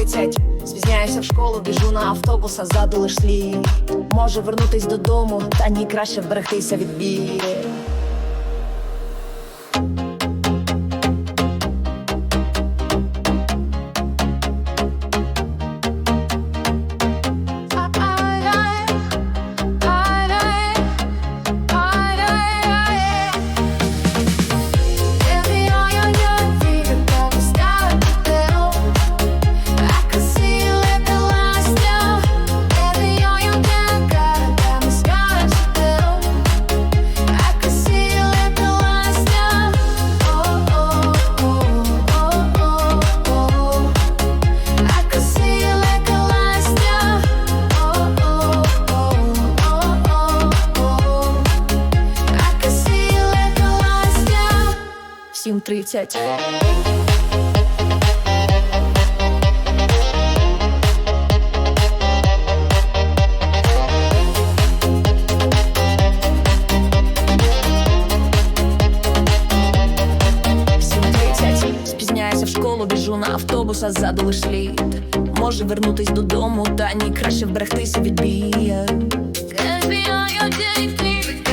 30 Спізняюся в школу, біжу на автобус, а ззаду лиш слід. Може вернутись додому, та ні краще вберегтися від бій 7.30. Спізняюся в школу, біжу на автобус, а ззаду лиш слід. Може вернутись додому, та ні краще вберегтися від бія. Can't be all your day, baby.